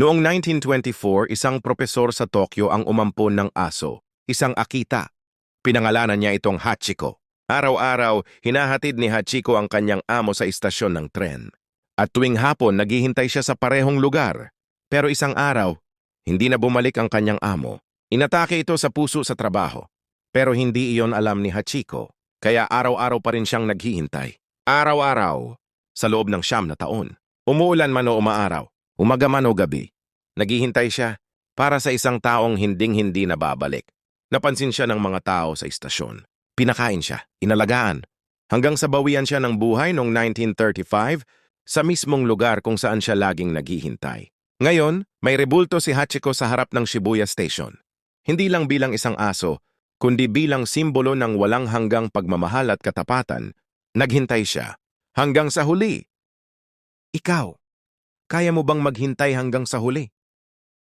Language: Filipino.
Noong 1924, isang propesor sa Tokyo ang umampon ng aso, isang Akita. Pinangalanan niya itong Hachiko. Araw-araw, hinahatid ni Hachiko ang kanyang amo sa istasyon ng tren. At tuwing hapon, naghihintay siya sa parehong lugar. Pero isang araw, hindi na bumalik ang kanyang amo. Inatake ito sa puso sa trabaho. Pero hindi iyon alam ni Hachiko, kaya araw-araw pa rin siyang naghihintay. Araw-araw, sa loob ng siyam na taon. Umuulan man o umaaraw, umaga o gabi. Naghihintay siya para sa isang taong hinding-hindi na babalik. Napansin siya ng mga tao sa istasyon. Pinakain siya, inalagaan. Hanggang sa bawian siya ng buhay noong 1935 sa mismong lugar kung saan siya laging naghihintay. Ngayon, may rebulto si Hachiko sa harap ng Shibuya Station. Hindi lang bilang isang aso, kundi bilang simbolo ng walang hanggang pagmamahal at katapatan, naghintay siya. Hanggang sa huli. Ikaw, kaya mo bang maghintay hanggang sa huli?